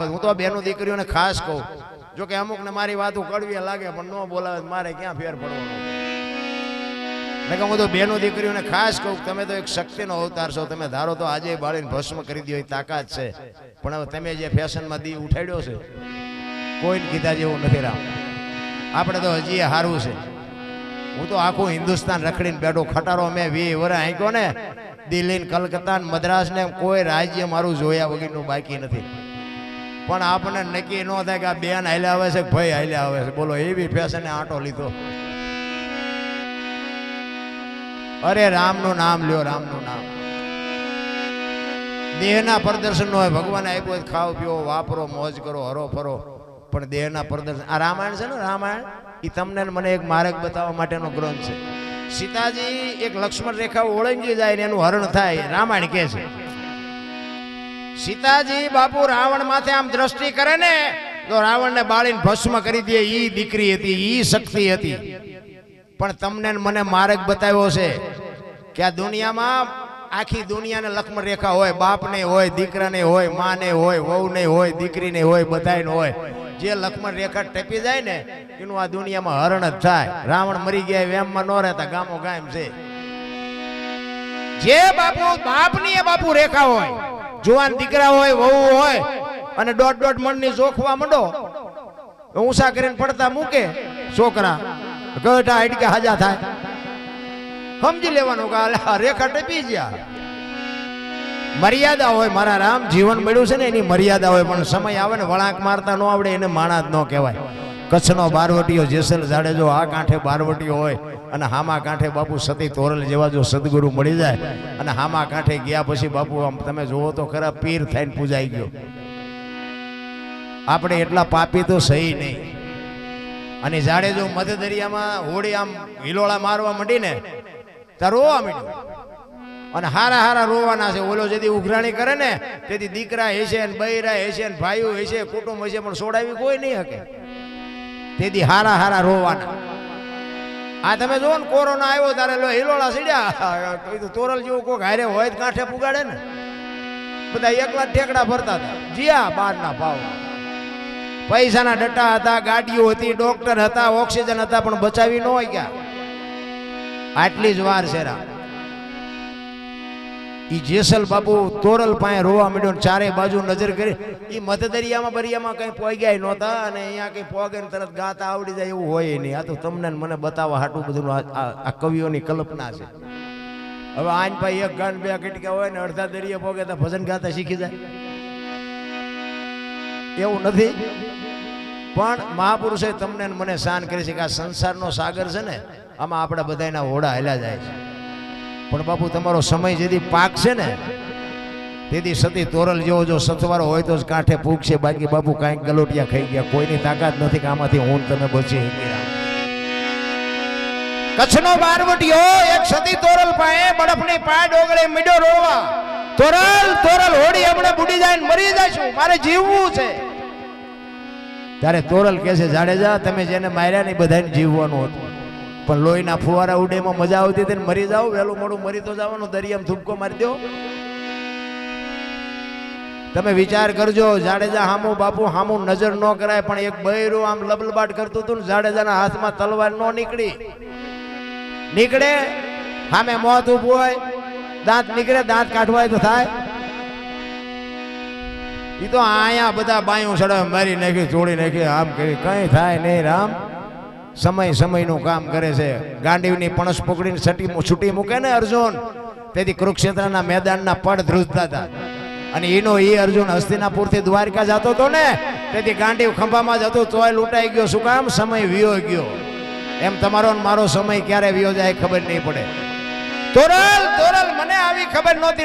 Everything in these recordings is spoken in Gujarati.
હું તો બેનો દીકરીઓને ખાસ કહું જો કે અમુક ને મારી વાતો કડવી લાગે, પણ ન બોલાવે મારે ક્યાં ફેર પડવાનો હું તો બેનો દીકરીઓને ખાસ કહું, તમે તો એક શક્તિનો અવતાર છો, તમે ધારો તો આજે બાળીને ભસ્મ કરી દો એ તાકાત છે, પણ હવે તમે જે ફેશનમાં દી ઉઠાડ્યો છે, કોઈને કીધા જેવું નથી રામ. આપણે તો હજી હારવું છે. હું તો આખું હિન્દુસ્તાન રખડીને બેઠો, ખટારો મેં વી વરે આંક્યો ને દિલ્હી કલકત્તા ને મદ્રાસ ને કોઈ રાજ્ય મારું જોયા વગરનું બાકી નથી. પણ આપણને નક્કી ન થાય કે આ બેન હાલ્યા આવે છે ભાઈ હાલ્યા આવે છે. બોલો, એવી ફેશને આંટો લીધો. અરે, રામનું નામ લ્યો, રામનું નામ. દેહના પ્રદર્શન હોય, ભગવાન આપ્યો ખાવ પીઓ, વાપરો, મોજ કરો, હરો, ફરો. પણ દેહના પ્રદર્શન, આ રામાયણ છે ને રામાયણ? એ તમને મને એક માર્ગ બતાવવા માટેનો ગ્રંથ છે. સીતાજી એક લક્ષ્મણ રેખા ઓળંગી જાય ને એનું હરણ થાય, રામાયણ કે છે. સીતાજી બાપુ રાવણ માથે આમ દ્રષ્ટિ કરે ને, તો રાવણને બાળીને ભસ્મ કરી દે, ઈ દીકરી હતી, ઈ શક્તિ હતી. પણ તમને મને માર્ગ બતાવ્યો છે કે આ દુનિયામાં આખી દુનિયાને લક્ષ્મણ રેખા હોય બાપને હોય દીકરાને હોય માને હોય વહુને હોય દીકરીને હોય બધાને હોય. જે લક્ષ્મણ રેખા ટપી જાય ને, એનું આ દુનિયામાં હરણ જ થાય. રાવણ મરી ગયા વેમમાં ન રહેતા, ગામો ગામ છે. જે બાપુ બાપની એ બાપુ રેખા હોય જુવાન દીકરા હોય, વહુ હોય, અને દોઢ દોઢ મણની જોખવા મંડો. ઊંસા કરીને પડતા મૂકે છોકરા. ગઢા કે હાજા થાય. સમજી લેવાનું કે રેખા ટપી ગયા. મર્યાદા હોય મારા રામ, જીવન મળ્યું છે ને એની મર્યાદા હોય, પણ સમય આવે ને વળાંક મારતા ન આવડે, એને માણા જ ન કહેવાય. કચ્છનો બારવટીઓ જેસલ જાડેજો, આ કાંઠે બારવટીઓ હોય. અને હામા કાંઠે બાપુ સતી તોરલ જેવા જો સદગુરુ મળી જાય અને હામા કાંઠે ગયા પછી બાપુ, આમ તમે જોવો તો ખરા પીર થઈને પૂજાઈ ગયો. આપણે એટલા પાપી તો સહી નહીં. અને જાડે જો મધ દરિયામાં હોડી આમ હિલોળા મારવા માંડીને ત્યાં રોવા માંડ્યું. અને હારા હારા રોવાના છે. ઓલો જેથી ઉઘરાણી કરે ને, તેથી દીકરા હશે ને બૈરા હશે ને ભાઈઓ હશે, કુટુંબ હશે, પણ સોડાવી કોઈ નહીં શકે. તેથી હારા હારા રોવાના. આ તમે જુઓ ને, કોરોના આવ્યો તારે લો હિલોળા સીડ્યા. તોરલ જેવું કોઈક હારે હોય કાંઠે પુગાડે ને. બધા એકલા ઠેકડા ભરતા હતા. જીયા બારના ભાવ. પૈસાના ડટ્ટા હતા, ગાડીઓ હતી, ડોક્ટર હતા, ઓક્સિજન હતા, પણ બચાવી ન હોય ક્યાં. આટલી જ વાર છે રા ઈ જેસલ બાપુ તોરલ પાસે રોવા માંડ્યો ને ચારે બાજુ નજર કરી. ઈ મધદરિયામાં બરિયામાં કઈ પોગ્યા નહોતા અને અહીંયા કઈ પોગે તરત ગાતા આવડી જાય એવું હોય નહીં. આ તો તમને મને બતાવવા હાટું બધું આ કવિઓની કલ્પના છે. હવે આન ભાઈ એક ગાન બે કટકા હોય ને અડધા દરિયા પોગે તો ભજન ગાતા શીખી જાય. એવું નથી. પણ મહાપુરુષે તમને મને શાન કરી છે કે આ સંસારનો સાગર છે ને, આમાં આપણા બધાના હોડા હેલા જાય છે. પણ બાપુ, તમારો સમય જેથી પાક છે ને, તેથી સતી તોરલ જેવો જો સથવારો હોય તો જ કાંઠે પૂગશે બાકી બાપુ કાંઈક ગલોટિયા ખાઈ ગયા. કોઈની તાકાત નથી કે આમાંથી હું તમે બચી રામ. કચ્છનો બારવટીયો એક સતી તોરલ પાસે બરફની પા ડોગળે મીડો રોવા તોરલ તોરલ હોડી હમણાં બુડી જાય મરી જશું મારે જીવવું છે. ત્યારે તોરલ કહે છે, જાડેજા, તમે જેને માર્યા ને બધાને જીવવાનું હતું. પણ લોહીના ફુવારા ઉડેમાં મજા આવતી હતી મરી જાવ વહેલું મોડું મરી તો જવાનું દરિયામાં થૂપકો મારી દો. તમે વિચાર કરજો, જાડેજા હામું બાપુ હામું નજર ન કરાય, પણ એક બૈરું આમ લબલબાટ કરતું હતું ને જાડેજાના હાથમાં તલવાર ન નીકળી. નીકળે સામે મોત ઊભું હોય, દાંત નીકળે, દાંત કાઢવાય તો થાય. એ તો અહીંયા બધા બાયું સડે મારી નાખી જોડી નાખી, આમ કરી, કઈ થાય નહીં, રામ. સમય સમયનું કામ કરે છે. ગાંડીવની પણસ પકડીને છટી છૂટી મૂકે ને અર્જુન? તેથી કુરુક્ષેત્રના મેદાનના પડ ધ્રુજતા હતા. અને એનો એ અર્જુન હસ્તિનાપુરથી દ્વારકા જતો હતો ને, તેથી ગાંડીવ ખંભામાં જતો તોય લૂંટાઈ ગયો. શું કામ? સમય વિયો ગયો. એમ તમારો મારો સમય ક્યારે વિયો જાય ખબર નહીં પડે. તોરલ તોરલ, મને આવી ખબર નહોતી.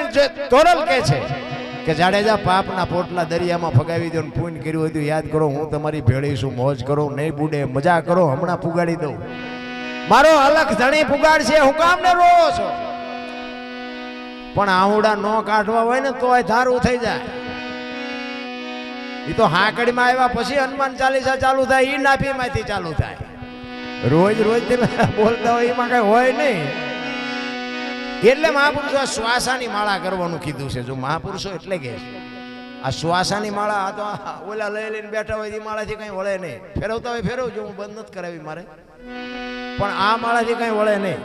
તોરલ કે છે? કે જાડેજા પાપના પોટલા દરિયામાં ફગાવી દો પૂન કર્યું હતું યાદ કરો, હું તમારી ભેળી છું, મોજ કરો, નહીં બુડે, મજા કરો, હમણાં પુગાડી દઉં. મારો અલખ ધણી પુગાડ છે હું કામ ને રોવો છો? પણ આહુડા નો કાઢવા હોય ને તોય ધારું થઈ જાય. એ તો હાંકડીમાં આવ્યા પછી હનુમાન ચાલીસા ચાલુ થાય એ નાભીમાંથી ચાલુ થાય. રોજ રોજ બોલતા હોય એમાં કઈ હોય નહીં. એટલે મહાપુરુષો શ્વાસાની માળા કરવાનું કીધું છે. જો મહાપુરુષો એટલે કે આ શ્વાસાની માળા આ તો ઓલા લઈ લઈને બેઠા હોય એ માળાથી કંઈ વળે નહીં. ફેરવતા હોય ફેરવજો હું બંધ નથી કરાવી મારે. પણ આ માળાથી કંઈ વળે નહીં.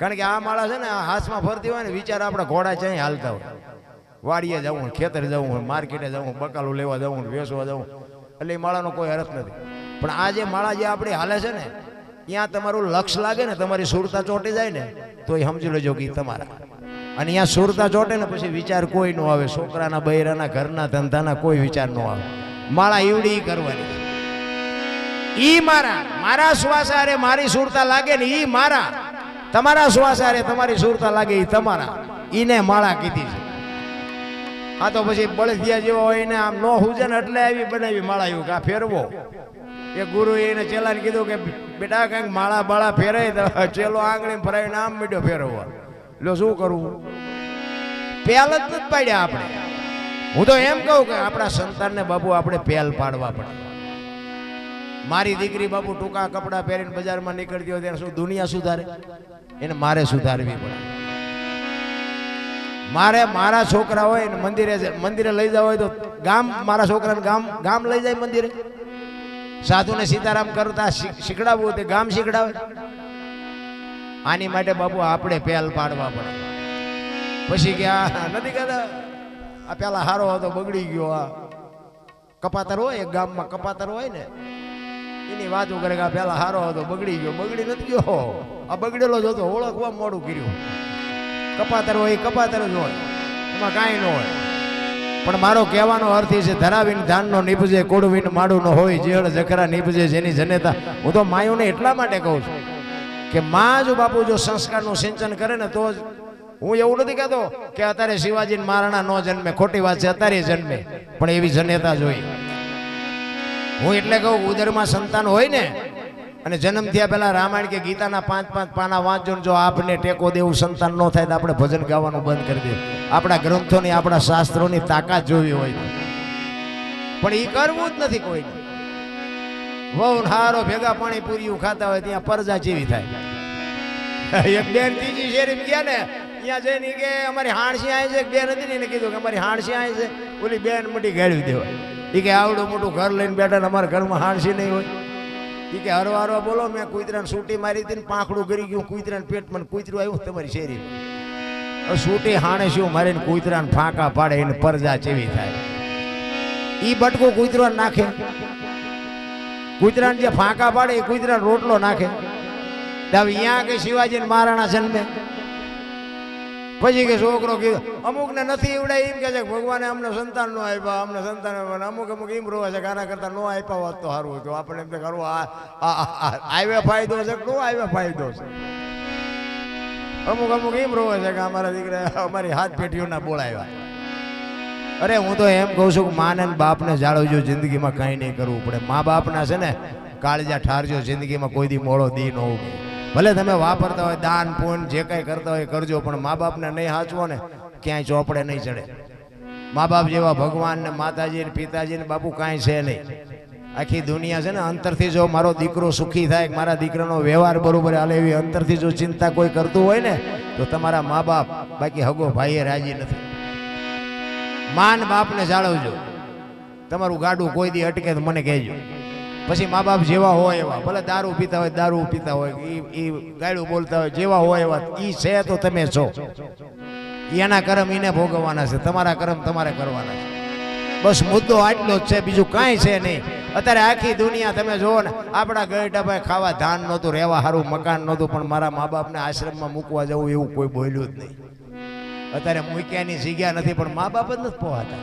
કારણ કે આ માળા છે ને, આ હાથમાં ફરતી હોય ને, વિચાર આપણા ઘોડા છે હાલતા હોય. વાડીએ જવું ખેતર જવું માર્કેટે જવું બકાલું લેવા જવું વેચવા જવું એટલે એ માળાનો કોઈ અર્થ નથી. પણ આ જે માળા જે આપણે હાલે છે ને ત્યાં તમારું લક્ષ લાગે ને, તમારી સુરતા ચોંટી જાય ને તો એ સમજી લેજો કે તમારા. અને અહીંયા સુરતા ચોંટે ને પછી વિચાર કોઈ નો આવે. છોકરાના બૈરાના ઘરના ધંધાના કોઈ વિચાર નો આવે. માળા ઈવડી કરવાની. ઈ મારા મારા શ્વાસ હારે મારી સુરતા લાગે ને ઈ મારા. તમારા શ્વાસ હારે તમારી સુરતા લાગે ઈ તમારા. ઈને માળા કીધી છે. આ તો પછી બળદિયા જેવો હોય ને આમ નો હુજે ને એટલે આવી બનાવી માળા એવું કે ફેરવો. એ ગુરુ એને ચેલાને કીધું કે, બેટા, કંઈક માળા બાળા ફેરાય તો ચેલો આંગળી ફરાવીને આમ મીડો ફેરવો. લો શું કરવું પહેલ જ નથી પાડ્યા આપણે. હું તો એમ કહું કે આપણા સંતાનને બાબુ આપણે પહેલ પાડવા પડે. મારી દીકરી બાબુ ટૂંકા કપડાં પહેરીને બજારમાં નીકળતી હોય ત્યારે શું દુનિયા સુધારે? એને મારે સુધારવી પડે. મારે મારા છોકરા હોય ને મંદિરે મંદિરે લઈ જવા હોય તો ગામ, મારા છોકરાને ગામ ગામ લઈ જાય મંદિરે. સાધુને સીતારામ કરતા શીખડાવવું તે ગામ શીખડાવે. આની માટે બાપુ આપણે પહેલ પાડવા પડે. પછી કે, આ નથી કહેતા. આ પેલા હારો હતો, બગડી ગયો આ. કપાતર હોય, એક ગામમાં કપાતર હોય ને, એની વાતો કરે કે આ પેલા હારો હતો, બગડી ગયો. બગડી નથી ગયો. આ બગડેલો જ હતો. ઓળખવા મોડું કર્યું. કપાતર હોય, કપાતર જ હોય. એમાં કાંઈ ન હોય. પણ મારો કહેવાનો અર્થ એ છે, ધરાવીને ધાનનો નીપજે કોડવીને માડું ન હોય, જેળ, જખરા નીપજે, જેની જનેતા. હું તો માયુને એટલા માટે કહું છું કે માં જો બાપુ જો સંસ્કારનું સિંચન કરે ને તો જ હું એવું નથી કહેતો કે અત્યારે શિવાજી મહારાણા નો જન્મે, ખોટી વાત છે, અત્યારે જન્મે, પણ એવી જનેતા જોઈ હું એટલે કહું, ઉદરમાં સંતાન હોય ને અને જન્મ થયા પહેલા રામાયણ કે ગીતાના પાંચ પાંચ પાના વાંચો જો આપને ટેકો દેવું, સંતાન ન થાય તો આપણે ભજન ગાવાનું બંધ કરી દઈએ આપણા ગ્રંથોની, આપણા શાસ્ત્રોની તાકાત જોવી હોય. પણ એ કરવું જ નથી કોઈ વહુ હારો ભેગા પાણી પૂરીયું ખાતા હોય ત્યાં પરજા જેવી થાય. એક બેન ત્રીજી શેરી ગયા ને, ત્યાં જઈને કે, અમારી હાણસી આવી છે. બેન હતી ને એને કીધું કે, અમારી હાણસી આવી છે. ઓલી બેન મોટી ગાળી દેવાય. એ કે, આવડું મોટું ઘર લઈને બેઠા અમારા ઘરમાં હાણસી નહીં હોય. એ કે હરવા હરવા બોલો, મેં કૂતરાને સૂટી મારી હતી ને પાંખડું ગરી ગયું, કૂતરાને પેટમાં કૂતરું આવ્યું તમારી શેરી સૂટી હાણે શું મારીને કૂતરાને ફાંકા પાડે એને પરજા ચેવી થાય. ઈ બટકું કૂતરાને નાખે. કૂતરાને જે ફાંકા પાડે એ કૂતરાને રોટલો નાખે. તો અહીંયા કે શિવાજી ને મહારાણા જન્મે. પછી કે છોકરો કીધું, અમુકને નથી ઈવડાય. એમ કે છે, ભગવાને અમને સંતાન નો આપ્યા. અમને સંતાન. અમુક અમુક એમ રોવા છે આના કરતા નો આપ્યા હોત તો સારું હતું. આપણે એમ આ- આવ્યો ફાયદો છે નો આવ્યો ફાયદો છે? અમુક અમુક એમ રોવે છે કે અમારા દીકરા અમારી હાથ પેટીઓના બોલાવ્યા. અરે હું તો એમ કહું છું કે માને બાપને જાળવજો, જિંદગીમાં કંઈ નહીં કરવું પડે. મા બાપના છે ને, કાળજા ઠારજો, જિંદગીમાં કોઈ દી મોડો દી ન ઉગે. ભલે તમે વાપરતા હોય દાન પૂન જે કંઈ કરતા હોય કરજો, પણ મા બાપને નહીં હાચવો ને, ક્યાંય ચોપડે નહીં ચડે. મા બાપ જેવા ભગવાન ને માતાજી ને પિતાજી ને બાપુ કાંઈ છે નહીં. આખી દુનિયા છે ને, અંતરથી જો મારો દીકરો સુખી થાય, મારા દીકરાનો વ્યવહાર બરોબર હાલે એવી અંતરથી જો ચિંતા કોઈ કરતું હોય ને, તો તમારા મા બાપ બાકી હગો ભાઈએ રાજી નથી. માન બાપને જાળવજો. તમારું ગાડું કોઈ દી અટકે તો મને કહેજો. પછી મા બાપ જેવા હોય એવા, ભલે દારૂ પીતા હોય, દારૂ પીતા હોય એ ગાડું બોલતા હોય, જેવા હોય એવા એ છે તો તમે છો. એના કર્મ એને ભોગવવાના છે, તમારા કર્મ તમારે કરવાના છે. બસ મુદ્દો આટલો જ છે, બીજું કાંઈ છે નહીં. અત્યારે આખી દુનિયા તમે જુઓ ને, આપણા ગઈઢા ભાઈ ખાવા ધાન નહોતું, રહેવા સારું મકાન નહોતું, પણ મારા મા બાપને આશ્રમમાં મૂકવા જવું એવું કોઈ બોલ્યું જ નહીં. અત્યારે મૂક્યાની જગ્યા નથી, પણ મા બાપ જ નથી પોહાતા.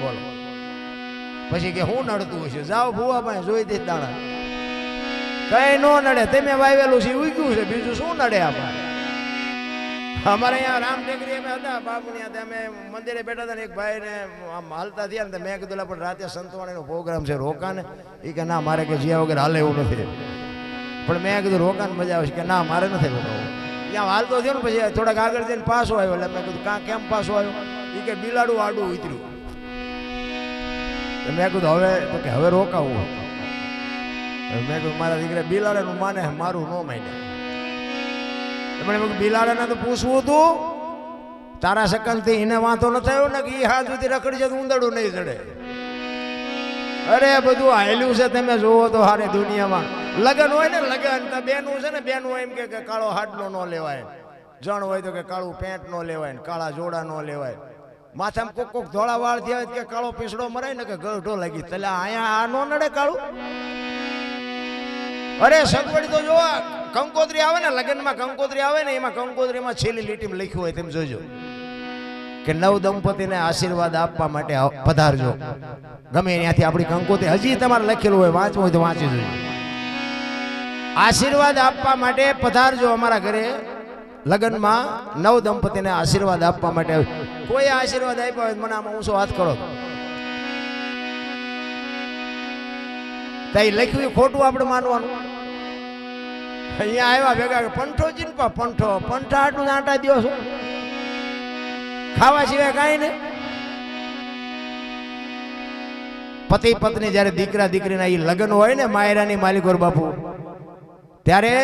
બોલો. પછી કે હું નડતું હશે? જાઓ ભૂવા પાસે જોઈ દે દાણા. કઈ નો નડે. તમે વાવેલું છે ઉગ્યું છે. બીજું શું નડે આપણે અમારે અહીંયા રામ ટેકરી અમે હતા બાપુની હતા અમે મંદિરે બેઠા હતા ને એક ભાઈને આમ હાલતા થયા ને મેં કીધું "લા, પણ રાતે સંતવાણીનો પ્રોગ્રામ છે રોકાને એ કે ના મારે કે જ્યાં વગર હાલે એવું નથી. પણ મેં કીધું રોકાને મજા આવશે કે ના મારે નથી રોકાવું. ત્યાં હાલતો થયો ને પછી થોડાક આગળ જઈને પાછો આવ્યો. એટલે મેં કીધું કાં કેમ પાછો આવ્યો? એ કે બિલાડું આડું ઉતર્યું. મેં કીધું, હવે તો કે હવે રોકાવું મેં કીધું, મારા દીકરા બિલાડાનું માને મારું ન માને. એમણે મેં બિલાડાને તો પૂછવું હતું તારા શકલથી એને વાંધો ન થયો ને કે એ હાથ સુધી રખડી જતું ઉંદડું નહીં ચડે. અરે બધું હાલ્યું છે, તમે જોવો તો હારે દુનિયામાં. લગન હોય ને લગન બેનું છે ને, બેનું એમ કે કાળો હાડલો ન લેવાય. જણ હોય તો કે કાળું પેન્ટ ન લેવાય કાળા જોડા ન લેવાય. માથામાં કોક કોક ધોળા વાળ થયા કે કાળો પીસડો મરાય ને કે ગઢો લાગી તલે અહીંયા આ નો નડે કાળું? અરે સગવડ તો જોવા, કંકોત્રી આવે ને, લગ્નમાં કંકોત્રી આવે ને, એમાં કંકોત્રીમાં છેલ્લી લીટીમાં લખ્યું હોય તેમ જોજો. કે નવ દંપતીને આશીર્વાદ આપવા માટે પધારજો. ગમે ત્યાંથી આપણી કંકોત્રી, હજી તમારે લખેલું હોય, વાંચવું હોય તો વાંચી જોઈએ આશીર્વાદ આપવા માટે પધારજો અમારા ઘરે. લગ્નમાં નવ દંપતીને આશીર્વાદ આપવા માટે આવ્યું. કોઈ આશીર્વાદ આપ્યો હોય મને આમાં ઊંચો હાથ કરો. તઈ લખ્યું, ખોટું આપણે માનવાનું. અહીંયા આવ્યા ભેગા પંઠો ચીનપા પંઠો, પંઠા આટલું આટા દો છો ખાવા સિવાય કાંઈ નહીં. પતિ પત્ની જ્યારે દીકરા દીકરીના એ લગ્ન હોય ને, માયરાની માલિકોર બાપુ, ત્યારે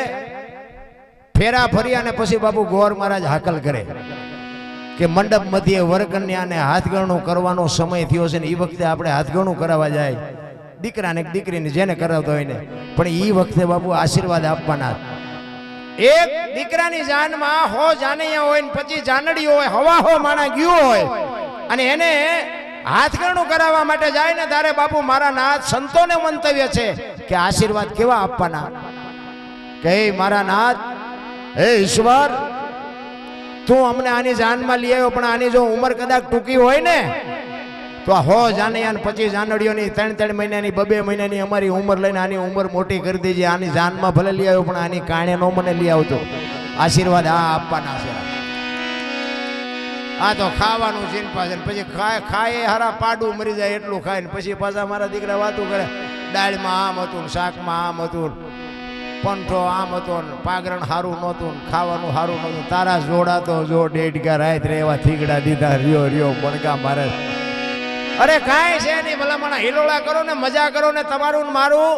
ફેરા ફરી અને પછી બાપુ ગોર મહારાજ હાકલ કરે કે મંડપ મધ્યે વરકન્યાને હાથગણું કરવાનો સમય થયો છે ને એ વખતે આપણે હાથગણું કરાવવા જાય. દીકરાને દીકરીને જેને કરાવતો હોય ને, પણ એ વખતે બાપુ આશીર્વાદ આપવાના. એક દીકરાની જાનમાં હો જાનૈયા હોય ને પછી જાનડી હોય, હવા હો માણા ગયું હોય, અને એને હાથગણું કરાવવા માટે જાય ને તારે બાપુ મારા નાથ સંતોને મંતવ્ય છે કે આશીર્વાદ કેવા આપવાના? કે મારા નાથ હે ઈશ્વર, તું અમને આની જાનમાં લઈ આવ્યો, પણ આની જો ઉંમર કદાચ ટૂંકી હોય ને, તો આ હો જાનૈયા ને પચીસ જાનડીઓની, ત્રણ ત્રણ મહિનાની બબે મહિનાની અમારી ઉંમર લઈને આની ઉંમર મોટી કરી દેજે. આની જાનમાં ભલે લઈ આવ્યો, પણ આની કાણે નો મને લઈ આવતો. આશીર્વાદ આ આપવાના છે. આ તો ખાવાનું ચિંતા છે ને, પછી ખાય ખાય હારા પાડું મરી જાય એટલું ખાય ને, પછી પાછા મારા દીકરા વાતું કરે, દાળમાં આમ હતું શાકમાં આમ હતું પંઠો આમ હતો પાગરણ સારું નહોતું ખાવાનું સારું નહોતું. તારા જોડાતો જો ડેડકા રાત એવા થીગડા દીધા રિયો રિયો બણકા મારે. અરે કાંઈ છે નહીં, ભલામણ હિલોળા કરો ને, મજા કરો ને, તમારું મારું.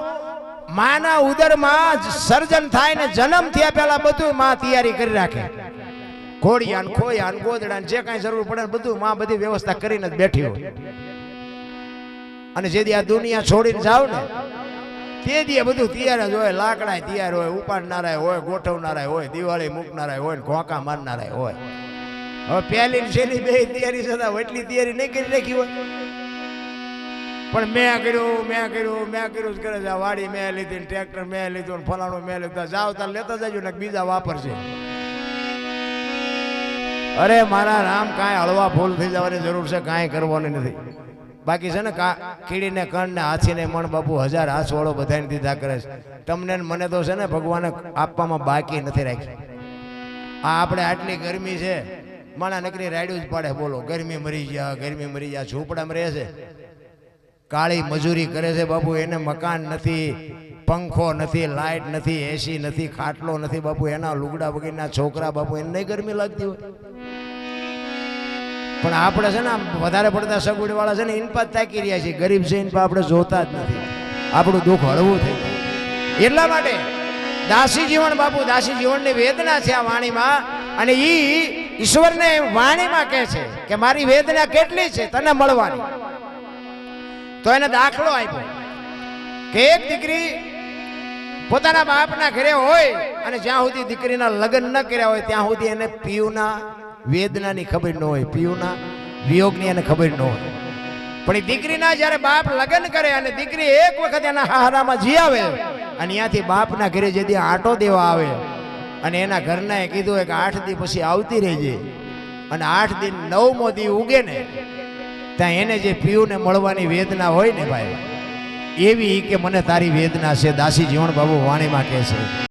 માના ઉદરમાં સર્જન થાય ને જન્મ થયા પહેલા બધું માં તૈયારી કરી રાખે. ઘોડિયા ને ખોયા ને ગોદડા જે કાંઈ જરૂર પડે બધું માં બધી વ્યવસ્થા કરીને જ બેઠી હોય. અને જેથી આ દુનિયા છોડીને જાવ ને તે દીએ બધું તૈયાર જ હોય લાકડા તૈયાર હોય ઉપાડનારા હોય ગોઠવનારા હોય, દિવાળી મૂકનારા હોય ઘોંકા મારનારા હોય. હવે પહેલી છેલ્લી બે તૈયારી છતાં એટલી તૈયારી નહીં કરી રાખી હોય. પણ મેં કર્યું મેં કર્યું મેં કર્યું જ કરે છે. વાડી મેં લીધી ટ્રેક્ટર મેં લીધું ને ફલાણું મેં લીધું. જાવ તાર લેતા જજો, ને બીજા વાપરશે. અરે મારા રામ, કાંઈ હળવા ફૂલ થઈ જવાની જરૂર છે, કાંઈ કરવાની નથી. બાકી છે ને કીડીને કણ ને હાથીને મણ બાપુ હજાર હાથ વાળો બધાને દીધા કરે છે. તમને મને તો છે ને ભગવાને આપવામાં બાકી નથી રાખી. આ આપણે આટલી ગરમી છે. માણા નકરી રાડ્યું જ પાડે, બોલો. ગરમી મરી ગયા, ગરમી મરી ગયા, ઝૂંપડામાં રહે છે. કાળી મજૂરી કરે છે બાપુ, એને મકાન નથી, પંખો નથી લાઇટ નથી, એસી નથી, ખાટલો નથી, બાપુ, એના લુગડા વગેરેના છોકરા બાપુ, એને નહીં ગરમી લાગતી હોય. પણ આપણે છે ને વધારે પડતા સગવડ વાળા છે ને ઇનપા જ તાકી રહ્યા છીએ. ગરીબ છે ઇનપા આપણે જોતા જ નથી. આપણું દુઃખ હળવું થઈ જાય. એટલા માટે દાસી જીવન બાપુ, દાસી જીવનની વેદના છે આ વાણીમાં. અને ઈ ઈશ્વરને વાણીમાં કહે છે કે મારી વેદના કેટલી છે તને મળવાની. તો એને દાખલો આપ્યો. કે એક દીકરી પોતાના બાપના ઘરે હોય અને જ્યાં સુધી દીકરીના લગ્ન ન કર્યા હોય ત્યાં સુધી એને પિયુના વેદનાની ખબર ન હોય, પિયુના વિયોગની એને ખબર ન હોય. પણ એ દીકરીના જ્યારે બાપ લગ્ન કરે અને દીકરી એક વખત એના હારામાં જી આવે અને ત્યાંથી બાપના ઘરે જેથી આટો દેવા આવે અને એના ઘરના એ કીધું કે આઠ દી પછી આવતી રહેજે. અને આઠ દિન નવમો દી ઉગે ને, ત્યાં એને જે પીયુને મળવાની વેદના હોય ને ભાઈ, એવી કે મને તારી વેદના છે દાસી જીવણ બાબુ વાણીમાં કહે છે.